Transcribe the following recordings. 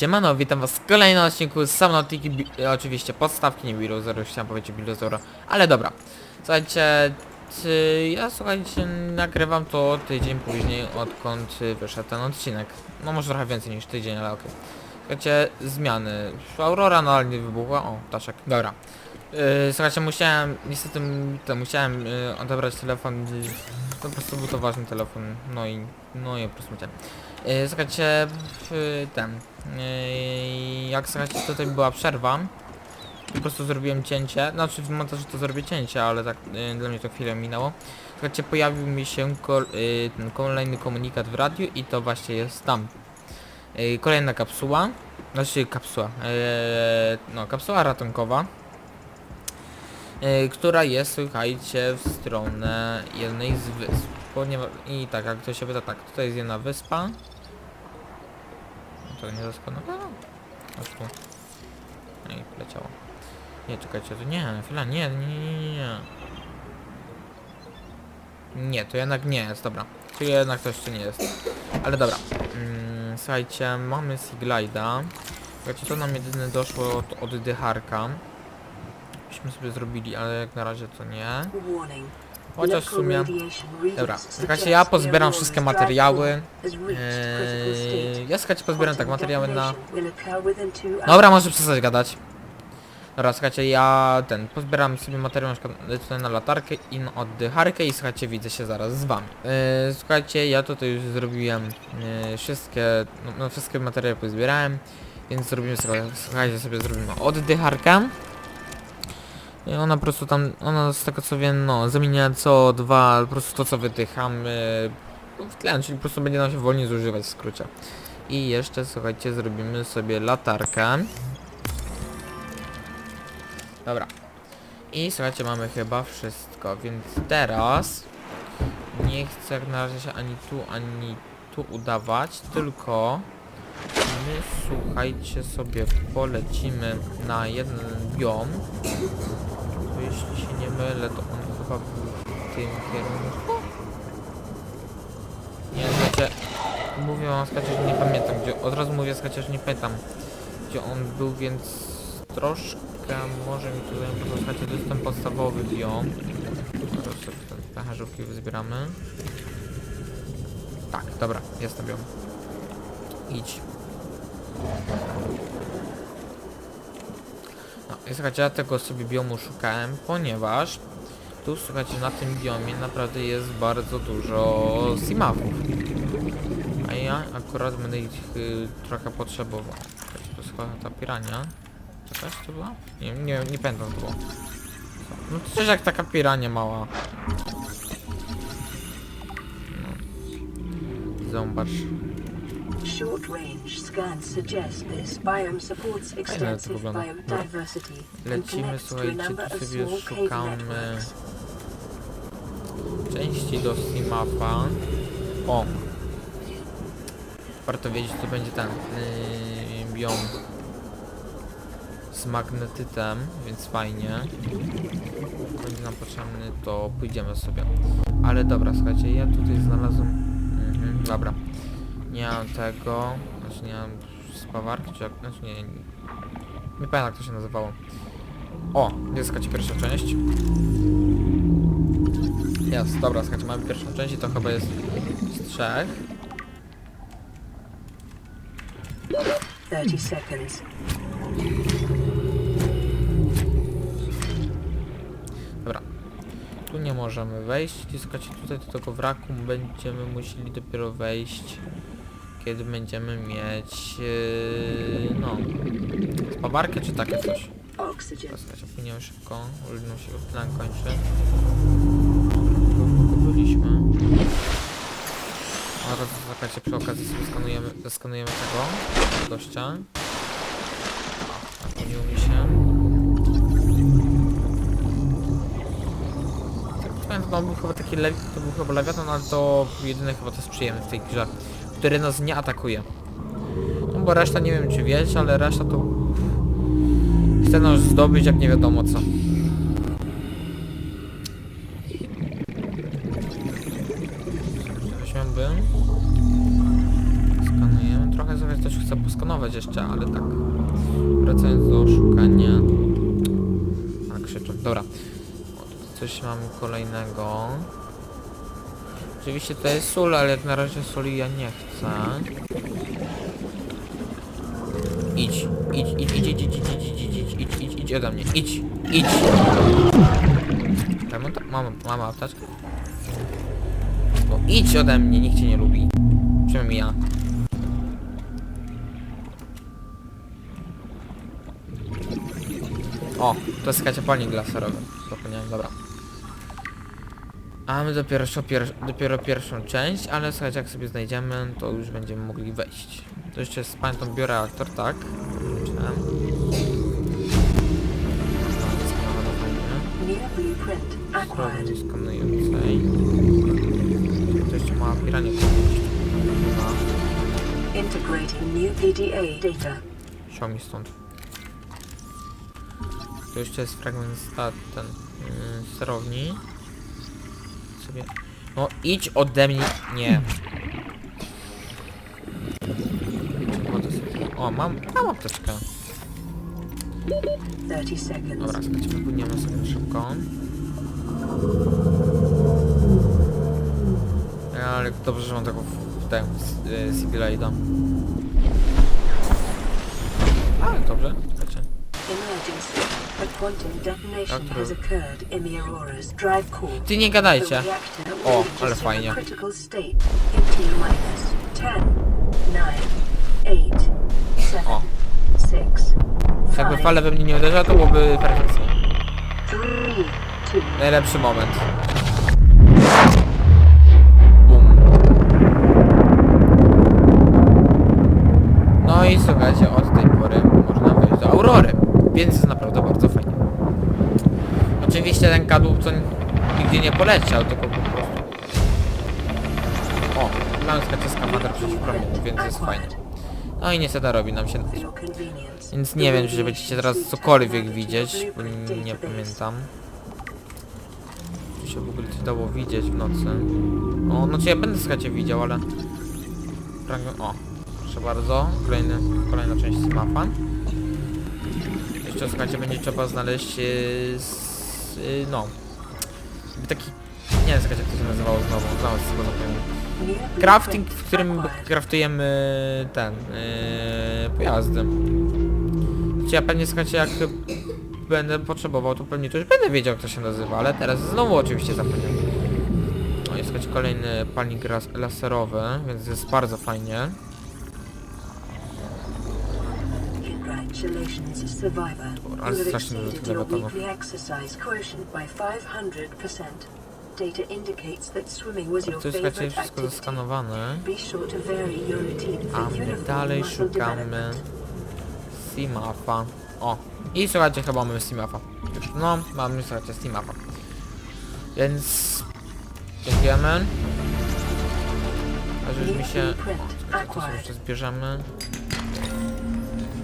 Siemano, witam was w kolejnym odcinku z Samnotiki, e, oczywiście podstawki, nie Bilozauru, chciałem powiedzieć Bilozaura, ale dobra. Słuchajcie, ja słuchajcie, nagrywam to tydzień później, odkąd wyszedł ten odcinek. No może trochę więcej niż tydzień, ale okej. Słuchajcie, zmiany. Aurora nadal nie wybuchła, o, ptaszek, dobra. Yy, słuchajcie, musiałem, niestety to musiałem yy, odebrać telefon, yy, po prostu był to ważny telefon, no i, no i po prostu musiałem. Yy, słuchajcie, w ten, yy, jak słuchajcie, tutaj była przerwa, po prostu zrobiłem cięcie, znaczy w montażu to zrobię cięcie, ale tak yy, dla mnie to chwilę minęło. Słuchajcie, pojawił mi się kol, yy, ten kolejny komunikat w radiu i to właśnie jest tam. Yy, kolejna kapsuła, znaczy kapsuła, yy, no kapsuła ratunkowa. Yy, która jest, słuchajcie, w stronę jednej z wysp. I tak, jak ktoś się pyta, tak, tutaj jest jedna wyspa. No To nie doskonale. Chodź tu. No i poleciało. Nie, czekajcie, to nie, chwila, nie, nie, nie, nie, nie. To jednak nie jest, dobra. Czyli jednak coś tu nie jest. Ale dobra. Mm, słuchajcie, mamy Siglida. Słuchajcie, to nam jedyne doszło od, od dycharka. Byśmy sobie zrobili, ale jak na razie to nie. Chociaż w sumie... Dobra, słuchajcie, ja pozbieram wszystkie materiały. Eee, ja słuchajcie, pozbieram tak materiały na... Dobra, może przestać gadać. Dobra, słuchajcie, ja ten, pozbieram sobie materiał na przykład tutaj na latarkę i na oddycharkę i słuchajcie, widzę się zaraz z wami. Eee, słuchajcie, ja tutaj już zrobiłem eee, wszystkie, no, no wszystkie materiały pozbierałem, więc zrobimy sobie, słuchajcie, sobie zrobimy oddycharkę. I ona po prostu tam, ona z tego co wiem, no, zamienia CO2, po prostu to co wydychamy w tlen, czyli po prostu będzie nam się wolniej zużywać w skrócie. I jeszcze, słuchajcie, zrobimy sobie latarkę. Dobra. I słuchajcie, mamy chyba wszystko, więc teraz nie chcę jak na razie się ani tu, ani tu udawać, tylko my słuchajcie sobie polecimy na jeden biom. Jeśli się nie mylę, to on chyba był w tym kierunku. Nie, znaczy, mówię skacie, że nie pamiętam, gdzie, od razu mówię skacie, że nie pamiętam, gdzie on był, więc troszkę może mi tu zająć, bo słuchajcie, to jest ten podstawowy biom. Teraz sobie te pęcherzówki wyzbieramy. Tak, dobra, jest ten biom. Idź. Słuchajcie, ja tego sobie biomu szukałem, ponieważ tu słuchajcie, na tym biomie naprawdę jest bardzo dużo simafów. A ja akurat będę ich y, trochę potrzebował. Słuchajcie, to chyba ta pirania. Jakaś to była? Nie, nie, nie pamiętam było. No to też jak taka pirania mała. No. Zobacz. Short range scans suggest this biome supports extensive biodiversity and Lecimy, connects to a słuchajcie, tu of sobie small cave szukamy networks. części do Simafa. O! Warto wiedzieć, co będzie ten yy, biom z magnetytem, więc fajnie. Będzie nam potrzebny, to pójdziemy sobie. Ale dobra, słuchajcie, ja tutaj znalazłem... Mhm, dobra. Nie mam tego, znaczy nie mam spawarki, czy jak... Znaczy nie, nie, nie pamiętam jak to się nazywało. O, jest słuchajcie pierwsza część. Jest, dobra, słuchajcie, mamy pierwszą część i to chyba jest z trzech. 30 seconds. Dobra. Tu nie możemy wejść słuchajcie, tutaj do tego wraku będziemy musieli dopiero wejść, kiedy będziemy mieć, yy, no, spawarkę czy takie coś. Słuchajcie, płyniemy szybko, nam się plan kończy. Byliśmy. Oraz słuchajcie, przy okazji sobie skanujemy, skanujemy tego gościa. Napełnił mi się. Tak, to był chyba taki lew, to był chyba lewiatan, ale to jedyny chyba to jest przyjemny w tej grze, który nas nie atakuje. No bo reszta nie wiem czy wiecie, ale reszta to chce nas zdobyć jak nie wiadomo co. Weźmiemy. Skanujemy trochę, sobie coś chcę poskanować. skanować jeszcze, ale tak. Wracając do szukania... A, krzyczą. Dobra. O, coś mam kolejnego. Oczywiście to jest sól, ale jak na razie soli ja nie chcę. Idź, idź, idź, idź, idź, idź, idź, idź, idź, idź, idź, idź, ode mnie, idź, idź. Mam, mam, mam apteczkę. No idź ode mnie, nikt cię nie lubi. Przynajmniej ja. O, to jest kaciapalnik laserowy. Zapomniałem, dobra. A my dopiero, pier dopiero pierwszą część, ale słuchajcie, jak sobie znajdziemy, to już będziemy mogli wejść. To jeszcze tak? Mamy fajnie. New blueprint acquired. Sprawdzę skanującej. To jeszcze mała piranie. Integrating new PDA data. Siał mi stąd. Tu jeszcze jest fragment stat, ten yy, sterowni. Sobie. No idź ode mnie. Nie. O, mam, mam apteczkę. 30 seconds. Dobra, słuchajcie, wypłyniemy sobie szybko. Ale dobrze, że mam taką w tę Sibilaida. Ale dobrze, słuchajcie. Emergency. A. Ty nie gadajcie. O, ale fajnie. a critical state in T minus 10, 9, 8, 7, O. 6, Jakby 5, fala we mnie nie uderzyła, to byłoby perfekcyjnie. 3, 2, Najlepszy moment. Bum. No i słuchajcie, od tej pory można wejść do Aurory, więc jest naprawdę bardzo fajnie. Oczywiście ten kadłub to nigdzie nie poleciał, tylko po prostu... O, mamy słuchajcie skafander przeciwpromienny, więc jest fajnie. No i niestety robi nam się... Więc nie wiem, czy będziecie teraz cokolwiek widzieć, bo nie pamiętam. Czy się w ogóle coś dało widzieć w nocy? O, no czy ja będę słuchajcie widział, ale... O, proszę bardzo, kolejny, kolejna część mapa. Jeszcze słuchajcie, będzie trzeba znaleźć yy, s, yy, no... taki... Nie wiem, jak to się nazywało znowu, znowu z tego zapomniałem. Crafting, w którym kraftujemy ten yy, pojazdy. Czy ja pewnie słuchajcie jak będę potrzebował, to pewnie to już będę wiedział jak to się nazywa, ale teraz znowu oczywiście zapomniałem. No jest słuchajcie kolejny palnik laserowy, więc jest bardzo fajnie. Congratulations, survivor. Ale You have strasznie dużo exceeded tyle your batonów. weekly exercise quotient by 500%. Data indicates that swimming was your To jest słuchajcie favorite wszystko activity. zeskanowane. Be sure to vary your routine A my uniform dalej muscle szukamy development. Simafa. O, i słuchajcie, chyba mamy Simafa. Już, no, mamy słuchajcie Simafa. Więc dziękujemy. A mi się... O, czekajcie, to sobie jeszcze zbierzemy.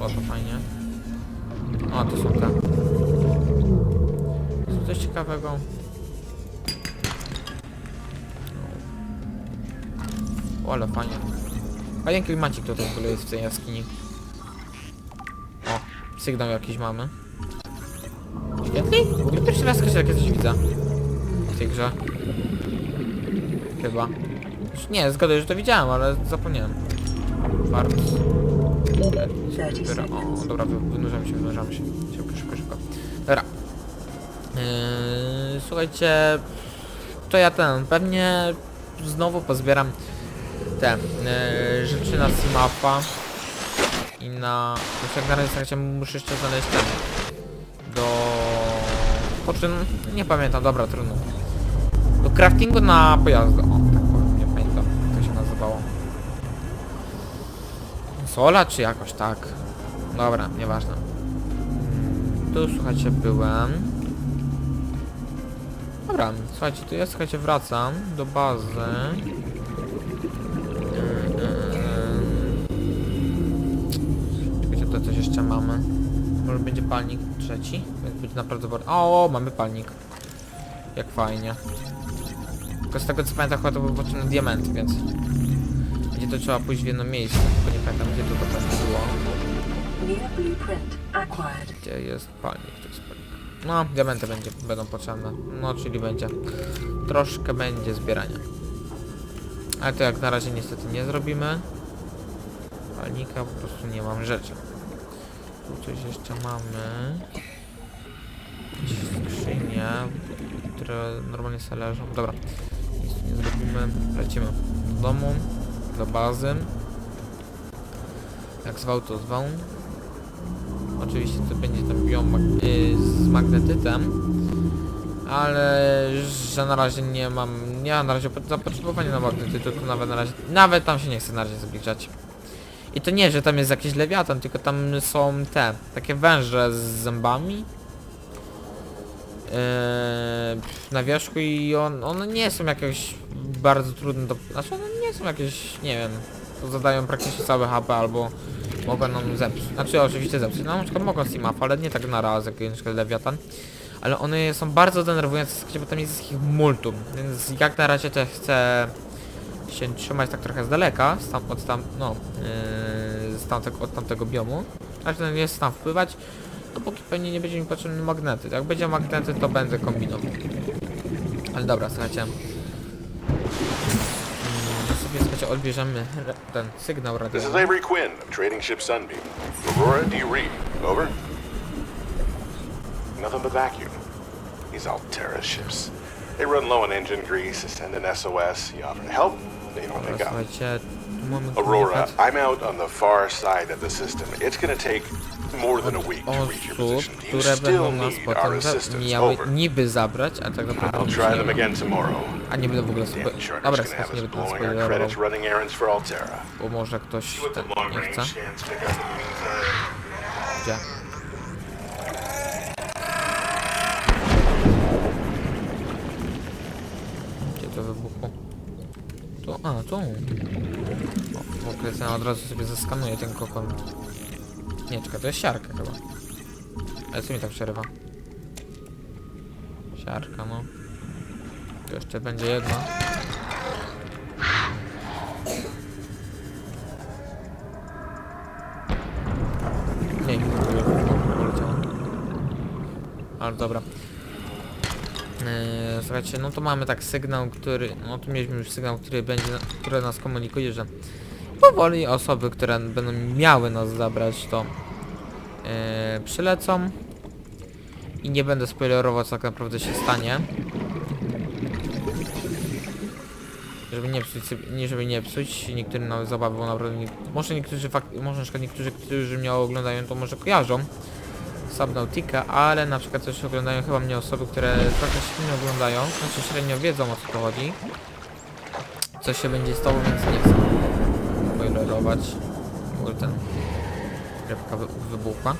O, to fajnie. O, to są te. To coś ciekawego. O, ale fajnie. Fajny klimacik tutaj w ogóle jest w tej jaskini. O, sygnał jakiś mamy. Świetli? W ogóle pierwszy raz coś takie coś widzę. W tej grze. Chyba. Nie, zgaduję, że to widziałem, ale zapomniałem. E, 30 Dobra, o, dobra, wy- wynurzamy się, wynurzamy się. Szybko, szybko, szybko. Dobra. Yy, słuchajcie, to ja ten, pewnie znowu pozbieram te yy, rzeczy na Simapa i na... Już jak na razie słuchajcie, muszę jeszcze znaleźć ten do... Po czym, nie pamiętam, dobra, trudno. Do craftingu na pojazdy, o, Sola czy jakoś tak? Dobra, nieważne. Tu słuchajcie byłem. Dobra, słuchajcie, tu ja słuchajcie wracam do bazy. Czekajcie, to coś jeszcze mamy. Może będzie palnik trzeci? Więc będzie naprawdę bardzo... O, mamy palnik. Jak fajnie. Tylko z tego co pamiętam chyba to był potrzebny diament, więc... To trzeba pójść w jedno miejsce, tylko nie pamiętam gdzie to dokładnie było. Gdzie jest palnik? To jest palnik. No, diamenty będzie, będą potrzebne. No, czyli będzie. Troszkę będzie zbierania. Ale to jak na razie niestety nie zrobimy. Palnika po prostu nie mam rzeczy. Tu coś jeszcze mamy. Jakieś skrzynie, które normalnie sobie leżą. Dobra, nic nie zrobimy. Lecimy do domu, do bazy. Jak zwał to zwał. Oczywiście to będzie ten biom y, z magnetytem. Ale że na razie nie mam, nie mam na razie po- zapotrzebowania na magnetytu, to nawet na razie, nawet tam się nie chcę na razie zbliżać. I to nie, że tam jest jakiś lewiatan, tylko tam są te, takie węże z zębami. Yy, na wierzchu i on, one nie są jakieś bardzo trudne do... Znaczy one nie są jakieś, nie wiem, to zadają praktycznie całe HP albo mogą nam zepsuć. Znaczy oczywiście zepsuć, no na przykład mogą steam ale nie tak na raz jak na przykład lewiatan. Ale one są bardzo denerwujące, bo tam jest ich multum, więc jak na razie to chcę się trzymać tak trochę z daleka, tam, od tam, no, yy, z tamtego, od tamtego biomu. Znaczy nie jest tam wpływać, dopóki pewnie nie będzie mi potrzebny magnety. Jak będzie magnety, to będę kombinował. Ale dobra, słuchajcie. Słuchajcie, odbierzemy ten sygnał This is radiowy. Avery Quinn of Trading Ship Sunbeam. Aurora, do you read? Over? Nothing but vacuum. These Altera ships. They run low on engine grease, send an SOS, you offer to help, they don't Dobra, pick up. słuchajcie, mamy Aurora, I'm out on the far side of the system. It's gonna take more than a week to reach your osób, position. You które still będą nas need potem our za- assistance. miały Over. niby zabrać, a tak naprawdę I'll try nie them ma. again tomorrow. A nie będę w ogóle spo... Damn charter's Dobra, gonna have nie us będę blowing our spoilerował, credits running errands for Altera. bo może ktoś long nie chce. Gdzie? Gdzie to wybuchło? A, tu. O, ogóle ja od razu sobie zeskanuję ten kokon. Nie, czekaj, to jest siarka chyba. Ale co mi tak przerywa? Siarka, no. Tu jeszcze będzie jedna. Nie, nie poleciało. Ale dobra. Eee, słuchajcie, no to mamy tak sygnał, który, no tu mieliśmy już sygnał, który będzie, który nas komunikuje, że powoli osoby, które będą miały nas zabrać, to eee, przylecą. I nie będę spoilerował, co tak naprawdę się stanie. Żeby nie psuć nie żeby nie psuć. Niektórym nawet zabawy, bo naprawdę nie, może niektórzy może na przykład niektórzy, którzy mnie oglądają, to może kojarzą Subnautica, ale na przykład też oglądają chyba mnie osoby, które trochę średnio oglądają, znaczy średnio wiedzą o co to chodzi. Co się będzie stało, więc nie chcę spoilerować. W ogóle ten rybka wy, wybuchła.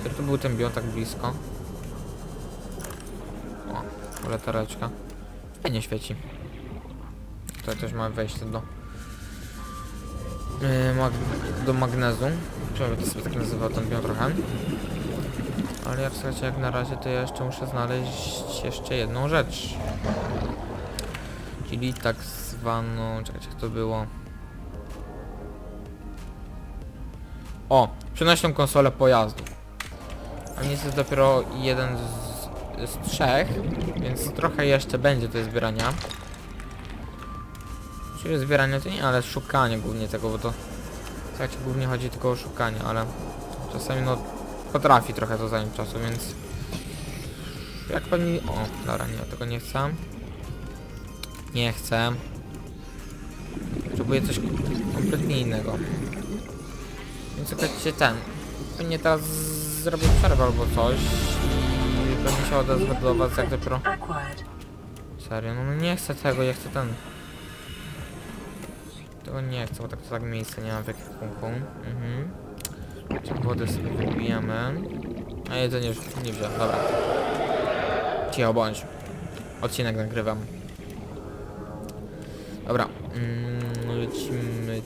Który to był ten biom tak blisko? O, latareczka. Nie świeci. Tutaj też mamy wejście do yy, mag do magnezu. Przynajmniej to sobie tak nazywał ten biom trochę. Ale jak słuchajcie, jak na razie to ja jeszcze muszę znaleźć jeszcze jedną rzecz. Czyli tak zwaną... Czekajcie, jak to było? O! Przenośną konsolę pojazdu. A nie jest dopiero jeden z, z trzech, więc trochę jeszcze będzie do zbierania. Czyli zbieranie to nie, ale szukanie głównie tego, bo to... Słuchajcie, głównie chodzi tylko o szukanie, ale czasami no potrafi trochę to zająć czasu, więc jak pani... O, dobra, nie, tego nie chcę. Nie chcę. Potrzebuję coś kompletnie innego. Więc słuchajcie, ten. Pewnie teraz zrobię przerwę albo coś i będę się was jak dopiero... Serio, no nie chcę tego, ja chcę ten... Tego nie chcę, bo tak to tak miejsca nie mam w ekwipunku. Mhm. Wodę sobie wypijemy. A jedzenie już nie wziąłem, dobra. Cicho bądź. Odcinek nagrywam. Dobra. Mm, lecimy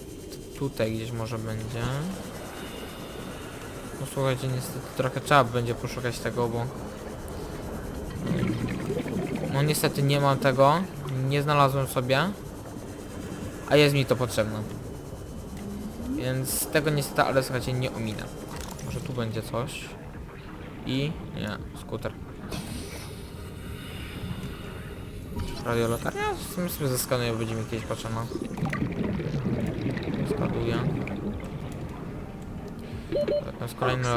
tutaj gdzieś może będzie. No słuchajcie, niestety trochę trzeba będzie poszukać tego, bo... No niestety nie mam tego. Nie znalazłem sobie. A jest mi to potrzebne. Więc tego niestety, ale słuchajcie, nie ominę. Może tu będzie coś. I... nie, skuter. Radiolatarnia? W sumie sobie zeskanuję, będzie mi kiedyś potrzebna. Skaduję. To jest kolejny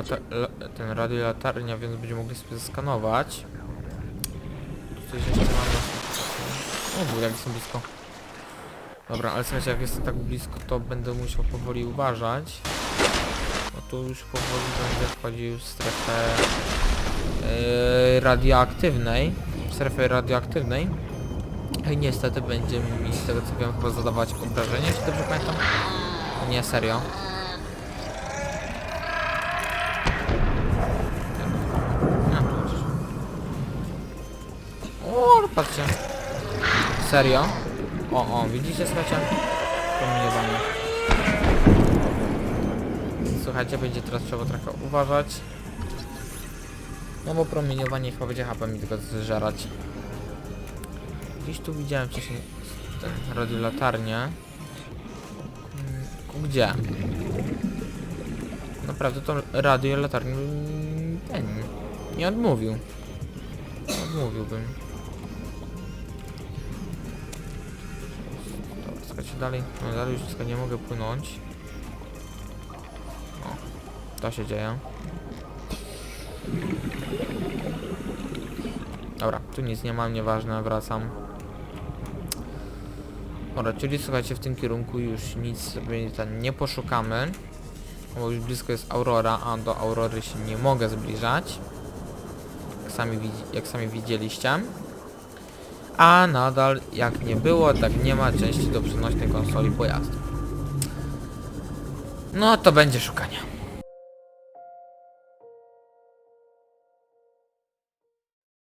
ten radiolatarnia, więc będziemy mogli sobie zeskanować. Coś jeszcze mamy. O, jak jestem blisko. Dobra, ale słuchajcie, jak jestem tak blisko, to będę musiał powoli uważać. Bo tu już powoli będę wchodził w strefę yy, radioaktywnej. W strefę radioaktywnej. I niestety będzie mi z tego co wiem chyba zadawać obrażenia, jeśli dobrze pamiętam. Nie, serio. O, patrzcie. Serio? O, o, widzicie, słuchajcie? Promieniowanie. Słuchajcie, będzie teraz trzeba trochę uważać. No bo promieniowanie chyba będzie HP mi tylko zżerać. Gdzieś tu widziałem wcześniej radiolatarnię. Mm, Gdzie? Naprawdę to radiolatarnię ten nie odmówił. Odmówiłbym. Dalej, no dalej już wszystko nie mogę płynąć. O, to się dzieje. Dobra, tu nic nie mam, nieważne, wracam. Dobra, czyli słuchajcie, w tym kierunku już nic sobie nie poszukamy. Bo już blisko jest Aurora, a do Aurory się nie mogę zbliżać. Jak sami, jak sami widzieliście. A nadal, jak nie było, tak nie ma części do przenośnej konsoli pojazdu. No to będzie szukania.